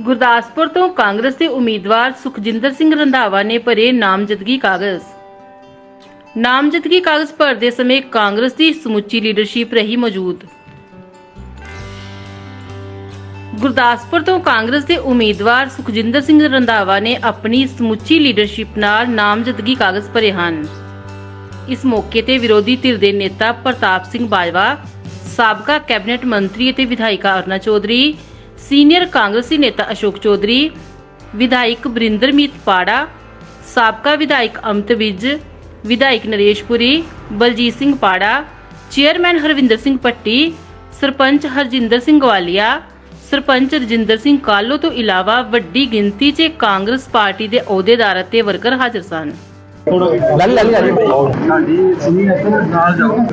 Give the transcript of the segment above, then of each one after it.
ਗੁਰਦਾਸਪੁਰ ਤੋਂ ਕਾਂਗਰਸ ਦੇ ਉਮੀਦਵਾਰ ਸੁਖਜਿੰਦਰ ਸਿੰਘ ਰੰਧਾਵਾ ਨੇ ਭਰੇ ਨਾਮਜ਼ਦਗੀ ਕਾਗਜ਼। ਨਾਮਜ਼ਦਗੀ ਕਾਗਜ਼ ਭਰਦੇ ਸਮੇਂ ਕਾਂਗਰਸ ਦੀ ਸਮੁੱਚੀ ਲੀਡਰਸ਼ਿਪ ਰਹੀ ਮੌਜੂਦ। ਗੁਰਦਾਸਪੁਰ ਤੋਂ ਕਾਂਗਰਸ ਦੇ ਉਮੀਦਵਾਰ ਸੁਖਜਿੰਦਰ ਸਿੰਘ ਰੰਧਾਵਾ ਨੇ ਆਪਣੀ ਸਮੁੱਚੀ ਲੀਡਰਸ਼ਿਪ ਨਾਲ ਨਾਮਜ਼ਦਗੀ ਕਾਗਜ਼ ਭਰੇ ਹਨ। ਇਸ ਮੌਕੇ ਤੇ ਵਿਰੋਧੀ ਧਿਰ ਦੇ ਨੇਤਾ ਪ੍ਰਤਾਪ ਸਿੰਘ ਬਾਜਵਾ, ਸਾਬਕਾ ਕੈਬਨਿਟ ਮੰਤਰੀ ਅਤੇ ਵਿਧਾਇਕਾ ਅਰਨਾ ਚੌਧਰੀ ਸੀਨੀਅਰ ਕਾਂਗਰਸੀ ਨੇਤਾ ਅਸ਼ੋਕ ਚੌਧਰੀ, ਵਿਧਾਇਕ ਬਰਿੰਦਰਮੀਤ ਪਾੜਾ, ਸਾਬਕਾ ਵਿਧਾਇਕ ਅਮਿਤ ਵਿਜ, ਵਿਧਾਇਕ ਨਰੇਸ਼ਪੁਰੀ ਬਲਜੀਤ ਸਿੰਘ ਪਾੜਾ, ਚੇਅਰਮੈਨ ਹਰਵਿੰਦਰ ਸਿੰਘ ਪੱਟੀ ਸਰਪੰਚ ਹਰਜਿੰਦਰ ਸਿੰਘ ਗਵਾਲੀਆ, ਸਰਪੰਚ ਰਜਿੰਦਰ ਸਿੰਘ ਕਾਲੋ ਤੋਂ ਇਲਾਵਾ ਵੱਡੀ ਗਿਣਤੀ 'ਚ ਕਾਂਗਰਸ ਪਾਰਟੀ ਦੇ ਅਹੁਦੇਦਾਰ ਅਤੇ ਵਰਕਰ ਹਾਜ਼ਰ ਸਨ। ਲੱਲ ਲੱਲ ਲੱਲ ਹਾਂਜੀ ਤੁਸੀਂ ਇੱਥੇ ਨਾਲ ਜਾਓ।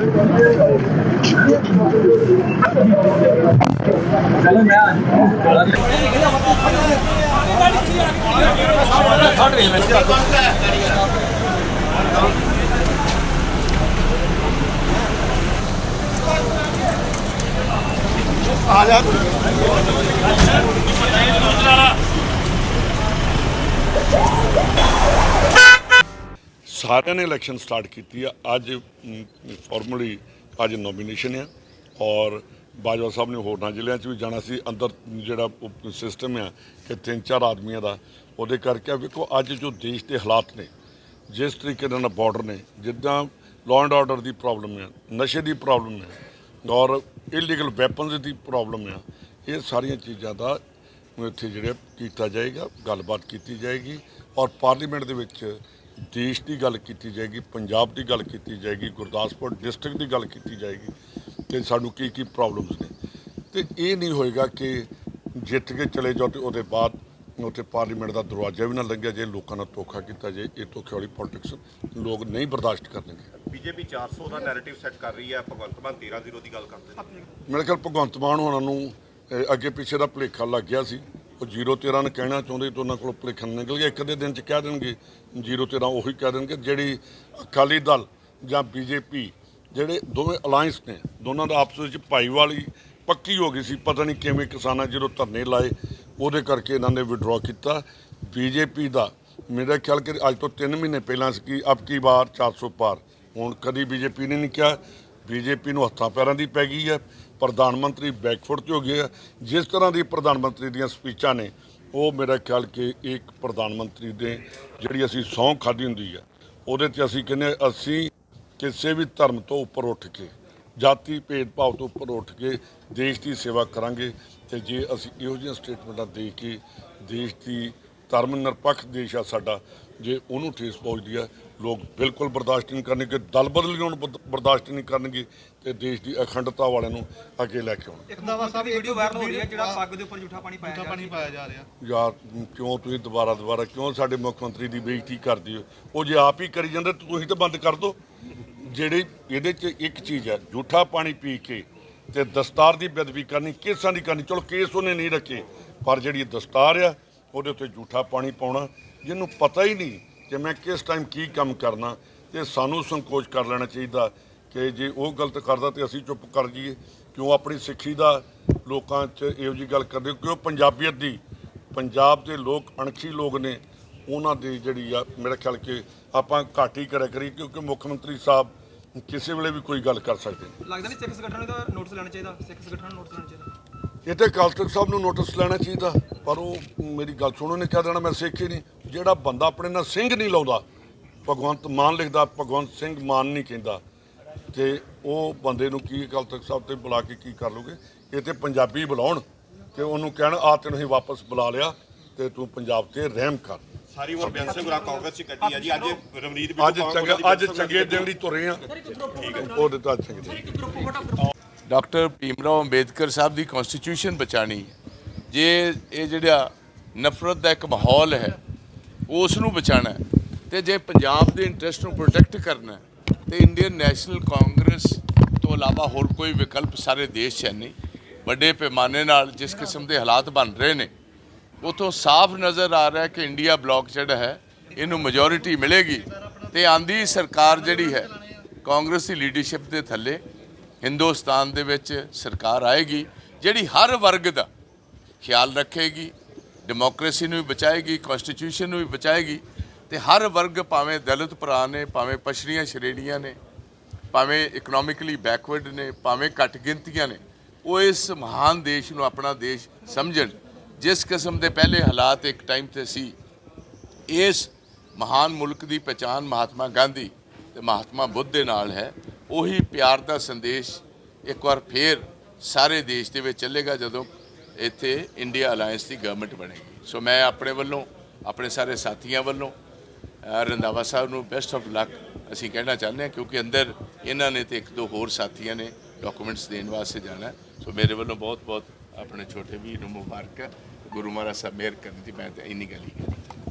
ਚਲੋ ਮੈਂ ਸਾਰਿਆਂ ਨੇ ਇਲੈਕਸ਼ਨ ਸਟਾਰਟ ਕੀਤੀ ਆ। ਅੱਜ ਫਾਰਮਲੀ ਅੱਜ ਨੋਮੀਨੇਸ਼ਨ ਆ ਔਰ ਬਾਜਵਾ ਸਾਹਿਬ ਨੇ ਹੋਰਨਾਂ ਜ਼ਿਲ੍ਹਿਆਂ 'ਚ ਵੀ ਜਾਣਾ ਸੀ। ਅੰਦਰ ਜਿਹੜਾ ਸਿਸਟਮ ਆ, ਕਿ ਤਿੰਨ ਚਾਰ ਆਦਮੀਆਂ ਦਾ, ਉਹਦੇ ਕਰਕੇ ਆ। ਵੇਖੋ, ਅੱਜ ਜੋ ਦੇਸ਼ ਦੇ ਹਾਲਾਤ ਨੇ, ਜਿਸ ਤਰੀਕੇ ਦੇ ਨਾਲ ਬਾਰਡਰ ਨੇ, ਜਿੱਦਾਂ ਲਾਅ ਐਂਡ ਆਰਡਰ ਦੀ ਪ੍ਰੋਬਲਮ ਆ, ਨਸ਼ੇ ਦੀ ਪ੍ਰੋਬਲਮ ਹੈ ਔਰ ਇਲੀਗਲ ਵੈਪਨਸ ਦੀ ਪ੍ਰੋਬਲਮ ਆ, ਇਹ ਸਾਰੀਆਂ ਚੀਜ਼ਾਂ ਦਾ ਇੱਥੇ ਜਿਹੜੇ ਕੀਤਾ ਜਾਏਗਾ, ਗੱਲਬਾਤ ਕੀਤੀ ਜਾਏਗੀ। ਔਰ ਪਾਰਲੀਮੈਂਟ ਦੇ ਵਿੱਚ ਦੇਸ਼ ਦੀ ਗੱਲ ਕੀਤੀ ਜਾਏਗੀ ਪੰਜਾਬ ਦੀ ਗੱਲ ਕੀਤੀ ਜਾਏਗੀ ਗੁਰਦਾਸਪੁਰ ਡਿਸਟ੍ਰਿਕਟ ਦੀ ਗੱਲ ਕੀਤੀ ਜਾਏਗੀ ਕਿ ਸਾਨੂੰ ਕੀ ਕੀ ਪ੍ਰੋਬਲਮਸ ਨੇ। ਤੇ ਇਹ ਨਹੀਂ ਹੋਏਗਾ ਕਿ ਜਿੱਤ ਕੇ ਚਲੇ ਜਾਓ ਤੇ ਉਹਦੇ ਬਾਅਦ ਉੱਥੇ ਪਾਰਲੀਮੈਂਟ ਦਾ ਦਰਵਾਜ਼ਾ ਵੀ ਨਾ ਲੱਗਿਆ ਜੇ ਲੋਕਾਂ ਨਾਲ ਧੋਖਾ ਕੀਤਾ ਜੇ ਇਹ ਧੋਖੇ ਵਾਲੀ ਪੋਲਿਟਿਕਸ ਲੋਕ ਨਹੀਂ ਬਰਦਾਸ਼ਤ ਕਰਨਗੇ। ਬੀਜੇਪੀ 400 ਦਾ ਨੈਰੇਟਿਵ ਸੈੱਟ ਕਰ ਰਹੀ ਹੈ ਭਗਵੰਤ ਮਾਨ 13-0 ਦੀ ਗੱਲ ਕਰਦੇ ਨੇ। ਮੇਰੇ ਖਿਆਲ ਭਗਵੰਤ ਮਾਨ ਹੋਣਾ ਨੂੰ ਅੱਗੇ ਪਿੱਛੇ ਦਾ ਭੁਲੇਖਾ ਲੱਗ ਗਿਆ ਸੀ। ਉਹ 013 ਨੂੰ ਕਹਿਣਾ ਚਾਹੁੰਦੇ ਤਾਂ ਉਹਨਾਂ ਕੋਲ ਭੁਲੇਖਾ ਨਿਕਲ ਗਿਆ। ਇੱਕ ਅੱਧੇ ਦਿਨ ਚ ਕਹਿ ਦੇਣਗੇ 013 ਉਹੀ ਕਹਿ ਦੇਣਗੇ, ਜਿਹੜੀ ਅਕਾਲੀ ਦਲ ਜਾਂ ਬੀਜੇਪੀ ਜਿਹੜੇ ਦੋਵੇਂ ਅਲਾਈਅੰਸ ਨੇ, ਦੋਨਾਂ ਦਾ ਆਪਸ ਵਿੱਚ ਭਾਈਵਾਲੀ ਪੱਕੀ ਹੋ ਗਈ ਸੀ, ਪਤਾ ਨਹੀਂ ਕਿਵੇਂ ਕਿਸਾਨਾਂ ਜਦੋਂ ਧਰਨੇ ਲਾਏ, ਉਹਦੇ ਕਰਕੇ ਇਹਨਾਂ ਨੇ ਵਿਡਰਾਅ ਕੀਤਾ। ਬੀਜੇਪੀ ਦਾ ਮੇਰਾ ਖਿਆਲ ਕਿ ਅੱਜ ਤੋਂ 3 ਮਹੀਨੇ ਪਹਿਲਾਂ ਸੀ ਕਿ ਅਬ ਕੀ ਵਾਰ 400 ਪਾਰ। ਹੁਣ ਕਦੀ ਬੀਜੇਪੀ ਨੇ ਨਹੀਂ ਕਿਹਾ ਬੀਜੇਪੀ ਨੂੰ ਹੱਥਾਂ ਪੈਰਾਂ ਦੀ ਪੈ ਗਈ ਹੈ, ਪ੍ਰਧਾਨ ਮੰਤਰੀ ਬੈਕਫੁੱਟ 'ਚ ਹੋ ਗਏ ਆ। ਜਿਸ ਤਰ੍ਹਾਂ ਦੀ ਪ੍ਰਧਾਨ ਮੰਤਰੀ ਦੀਆਂ ਸਪੀਚਾਂ ਨੇ, ਉਹ ਮੇਰਾ ਖਿਆਲ ਕਿ ਇੱਕ ਪ੍ਰਧਾਨ ਮੰਤਰੀ ਦੇ ਜਿਹੜੀ ਅਸੀਂ ਸਹੁੰ ਖਾਧੀ ਹੁੰਦੀ ਹੈ ਉਹਦੇ ਤੇ ਅਸੀਂ ਕਹਿੰਦੇ ਅਸੀਂ ਕਿਸੇ ਵੀ ਧਰਮ ਤੋਂ ਉੱਪਰ ਉੱਠ ਕੇ, ਜਾਤੀ ਭੇਦਭਾਵ ਤੋਂ ਉੱਪਰ ਉੱਠ ਕੇ ਦੇਸ਼ ਦੀ ਸੇਵਾ ਕਰਾਂਗੇ ਤੇ ਜੇ ਅਸੀਂ ਇਹੋ ਜਿਹੀਆਂ ਸਟੇਟਮੈਂਟਾਂ ਦੇ ਕੇ ਦੇਸ਼ ਦੀ ਧਰਮ ਨਿਰਪੱਖ ਦੇਸ਼ ਆ ਸਾਡਾ ਜੇ ਉਹਨੂੰ ਠੇਸ ਪਹੁੰਚਦੀ ਆ ਲੋਕ ਬਿਲਕੁਲ ਬਰਦਾਸ਼ਤ ਨਹੀਂ ਕਰਨਗੇ ਦਲ ਬਦਲੀਆਂ ਨੂੰ ਬਰਦਾਸ਼ਤ ਨਹੀਂ ਕਰਨਗੇ ਤੇ ਦੇਸ਼ ਦੀ ਅਖੰਡਤਾ ਵਾਲਿਆਂ ਨੂੰ ਅੱਗੇ ਲੈ ਕੇ ਆਉਣਗੇ। ਰੰਧਾਵਾ ਸਾਹਿਬ ਵੀਡੀਓ ਵਾਇਰਲ ਹੋ ਰਹੀ ਹੈ ਜਿਹੜਾ ਪੱਗ ਦੇ ਉੱਪਰ ਜੂਠਾ ਪਾਣੀ ਪਾਇਆ ਜਾ ਪਾਣੀ ਪਾਇਆ ਜਾ ਰਿਹਾ। ਯਾਰ ਕਿਉਂ ਤੁਸੀਂ ਦੁਬਾਰਾ ਦੁਬਾਰਾ ਕਿਉਂ ਸਾਡੇ ਮੁੱਖ ਮੰਤਰੀ ਦੀ ਬੇਇੱਜ਼ਤੀ ਕਰਦੇ ਹੋ? ਉਹ ਜੇ ਆਪ ਹੀ ਕਰੀ ਜਾਂਦੇ ਤੁਸੀਂ ਤਾਂ ਬੰਦ ਕਰ ਦਿਓ। ਜਿਹੜੀ ਇਹਦੇ 'ਚ ਇੱਕ ਚੀਜ਼ ਹੈ ਝੂਠਾ ਪਾਣੀ ਪੀ ਕੇ ਤੇ ਦਸਤਾਰ ਦੀ ਬੇਅਦਬੀ ਕਰਨੀ ਕੇਸਾਂ ਦੀ ਕਰਨੀ ਚਲੋ ਕੇਸ ਉਹਨੇ ਨਹੀਂ ਰੱਖੇ ਪਰ ਜਿਹੜੀ ਦਸਤਾਰ ਆ ਉਹਦੇ ਉੱਤੇ ਝੂਠਾ ਪਾਣੀ ਪਾਉਣਾ ਜਿਹਨੂੰ ਪਤਾ ਹੀ ਨਹੀਂ ਕਿ ਮੈਂ ਕਿਸ ਟਾਈਮ ਕੀ ਕੰਮ ਕਰਨਾ ਤੇ ਸਾਨੂੰ ਸੰਕੋਚ ਕਰ ਲੈਣਾ ਚਾਹੀਦਾ ਕਿ ਜੇ ਉਹ ਗਲਤ ਕਰਦਾ ਤੇ ਅਸੀਂ ਚੁੱਪ ਕਰ ਜਾਈਏ। ਕਿਉਂ? ਆਪਣੀ ਸਿੱਖੀ ਦਾ ਲੋਕਾਂ 'ਚ ਇਹੋ ਜੀ ਗੱਲ ਕਰਦੇ ਕਿਉਂ? ਪੰਜਾਬੀਅਤ ਦੀ ਪੰਜਾਬ ਦੇ ਲੋਕ ਅਣਖੀ ਲੋਕ ਨੇ। ਉਹਨਾਂ ਦੀ ਜਿਹੜੀ ਆ ਮੇਰਾ ਖਿਆਲ ਕਿ ਆਪਾਂ ਘੱਟ ਹੀ ਕਰਿਆ ਕਰੀ ਕਿਉਂਕਿ ਮੁੱਖ ਮੰਤਰੀ ਸਾਹਿਬ ਕਿਸੇ ਵੇਲੇ ਵੀ ਕੋਈ ਗੱਲ ਕਰ ਸਕਦੇ ਨੇ। ਲੱਗਦਾ ਨਹੀਂ ਸਿੱਖ ਸੰਗਠਨ ਨੂੰ ਤਾਂ ਨੋਟਿਸ ਲੈਣਾ ਚਾਹੀਦਾ ਸਿੱਖ ਸੰਗਠਨ ਨੂੰ ਨੋਟਿਸ ਲੈਣਾ ਚਾਹੀਦਾ। ਇਹ ਤੇ ਅਕਾਲ ਤਖਤ ਸਾਹਿਬ ਨੂੰ ਨੋਟਿਸ ਲੈਣਾ ਚਾਹੀਦਾ। ਪਰ ਉਹ ਮੇਰੀ ਗੱਲ ਸੁਣੋ ਨੇ ਕਹਿ ਦੇਣਾ ਮੈਂ ਸਿੱਖ ਹੀ ਨਹੀਂ। ਜਿਹੜਾ ਬੰਦਾ ਆਪਣੇ ਨਾਲ ਸਿੰਘ ਨਹੀਂ ਲਾਉਂਦਾ ਭਗਵੰਤ ਮਾਨ ਲਿਖਦਾ ਭਗਵੰਤ ਸਿੰਘ ਮਾਨ ਨਹੀਂ ਕਹਿੰਦਾ। ਤੇ ਉਹ ਬੰਦੇ ਨੂੰ ਕੀ ਅਕਾਲ ਤਖਤ ਸਾਹਿਬ ਤੇ ਬੁਲਾ ਕੇ ਕੀ ਕਰ ਲੋਗੇ? ਇਹ ਤੇ ਪੰਜਾਬੀ ਬੁਲਾਉਣ ਤੇ ਉਹਨੂੰ ਕਹਿਣ ਆ ਤੈਨੂੰ ਅਸੀਂ ਵਾਪਸ ਬੁਲਾ ਲਿਆ ਤੇ ਤੂੰ ਪੰਜਾਬ ਤੇ ਰਹਿਮ ਕਰ। ਸਾਰੀ ਉਮਰ ਬੈਂਸ ਗੁਰਾ ਕਾਂਗਰਸ ਚ ਕੱਟੀ ਹੈ ਜੀ। ਅੱਜ ਰਵਨੀਤ ਵੀ ਅੱਜ ਚੰਗੇ ਅੱਜ ਚੰਗੇ ਦਿਨ ਲਈ ਤੁਰੇ ਆ। ਉਹਦੇ ਤਾਂ ਚੰਗੇ ਦਿਨ ਡਾਕਟਰ ਭੀਮਰਾਓ ਅੰਬੇਦਕਰ ਸਾਹਿਬ ਦੀ ਕਨਸਟੀਟਿਊਸ਼ਨ ਬਚਾਣੀ ਹੈ। ਜੇ ਇਹ ਜਿਹੜਾ ਨਫ਼ਰਤ ਦਾ ਇੱਕ ਮਾਹੌਲ ਹੈ ਉਸ ਨੂੰ ਬਚਾਣਾ ਹੈ। ਤੇ ਜੇ ਪੰਜਾਬ ਦੇ ਇੰਟਰਸਟ ਨੂੰ ਪ੍ਰੋਟੈਕਟ ਕਰਨਾ ਹੈ, ਤੇ ਇੰਡੀਅਨ ਨੈਸ਼ਨਲ ਕਾਂਗਰਸ ਤੋਂ ਇਲਾਵਾ ਹੋਰ ਕੋਈ ਵਿਕਲਪ ਸਾਰੇ ਦੇਸ਼ 'ਚ ਹੈ ਨਹੀਂ। ਵੱਡੇ ਪੈਮਾਨੇ ਨਾਲ ਜਿਸ ਕਿਸਮ ਦੇ ਹਾਲਾਤ ਬਣ ਰਹੇ ਨੇ, ਉਥੋਂ ਸਾਫ਼ ਨਜ਼ਰ ਆ ਰਿਹਾ ਕਿ ਇੰਡੀਆ ਬਲੌਕ ਜਿਹੜਾ ਹੈ, ਇਹਨੂੰ ਮੈਜੋਰਿਟੀ ਮਿਲੇਗੀ। ਤੇ ਆਂਦੀ ਸਰਕਾਰ ਜਿਹੜੀ ਹੈ, ਕਾਂਗਰਸ ਦੀ ਲੀਡਰਸ਼ਿਪ ਦੇ ਥੱਲੇ, ਹਿੰਦੁਸਤਾਨ ਦੇ ਵਿੱਚ ਸਰਕਾਰ ਆਏਗੀ, ਜਿਹੜੀ ਹਰ ਵਰਗ ਦਾ ਖਿਆਲ ਰੱਖੇਗੀ ਡੈਮੋਕ੍ਰੇਸੀ ਨੂੰ ਵੀ ਬਚਾਏਗੀ ਕਨਸਟੀਟਿਊਸ਼ਨ ਨੂੰ ਵੀ ਬਚਾਏਗੀ, ਤੇ ਹਰ ਵਰਗ ਭਾਵੇਂ ਦਲਿਤ ਭਰਾ ਨੇ, ਭਾਵੇਂ ਪਛੜੀਆਂ ਸ਼੍ਰੇਣੀਆਂ ਨੇ, ਭਾਵੇਂ ਇਕਨੋਮਿਕਲੀ ਬੈਕਵਰਡ ਨੇ, ਭਾਵੇਂ ਘੱਟ ਗਿਣਤੀਆਂ ਨੇ, ਉਹ ਇਸ ਮਹਾਨ ਦੇਸ਼ ਨੂੰ ਆਪਣਾ ਦੇਸ਼ ਸਮਝਣ। ਜਿਸ ਕਿਸਮ ਦੇ ਪਹਿਲੇ ਹਾਲਾਤ ਇੱਕ ਟਾਈਮ ਤੇ ਸੀ, ਇਸ ਮਹਾਨ ਮੁਲਕ ਦੀ ਪਛਾਣ ਮਹਾਤਮਾ ਗਾਂਧੀ ਤੇ ਮਹਾਤਮਾ ਬੁੱਧ ਦੇ ਨਾਲ ਹੈ, ਉਹੀ ਪਿਆਰ ਦਾ ਸੰਦੇਸ਼ ਇੱਕ ਵਾਰ ਫੇਰ ਸਾਰੇ ਦੇਸ਼ ਦੇ ਵਿੱਚ ਚੱਲੇਗਾ ਜਦੋਂ ਇੱਥੇ ਇੰਡੀਆ ਅਲਾਈਅੰਸ ਦੀ ਗਵਰਨਮੈਂਟ ਬਣੇਗੀ। ਸੋ ਮੈਂ ਆਪਣੇ ਵੱਲੋਂ ਆਪਣੇ ਸਾਰੇ ਸਾਥੀਆਂ ਵੱਲੋਂ ਅ, ਰੰਧਾਵਾ ਸਾਹਿਬ ਨੂੰ ਬੈਸਟ ਆਫ ਲੱਕ ਅਸੀਂ ਕਹਿਣਾ ਚਾਹੁੰਦੇ ਹਾਂ ਕਿਉਂਕਿ ਅੰਦਰ ਇਹਨਾਂ ਨੇ ਤੇ ਇੱਕ ਦੋ ਹੋਰ ਸਾਥੀਆਂ ਨੇ ਡਾਕੂਮੈਂਟਸ ਦੇਣ ਵਾਸਤੇ ਜਾਣਾ। ਸੋ ਮੇਰੇ ਵੱਲੋਂ ਬਹੁਤ ਬਹੁਤ ਆਪਣੇ ਛੋਟੇ ਵੀਰ ਨੂੰ ਮੁਬਾਰਕ। ਗੁਰੂ ਮਹਾਰਾਜ ਸਾਹਿਬ ਮਿਹਰ ਕਰਨ ਦੀ ਮੈਂ ਤਾਂ ਇੰਨੀ ਗੱਲ ਹੀ ਕਹਿਣੀ।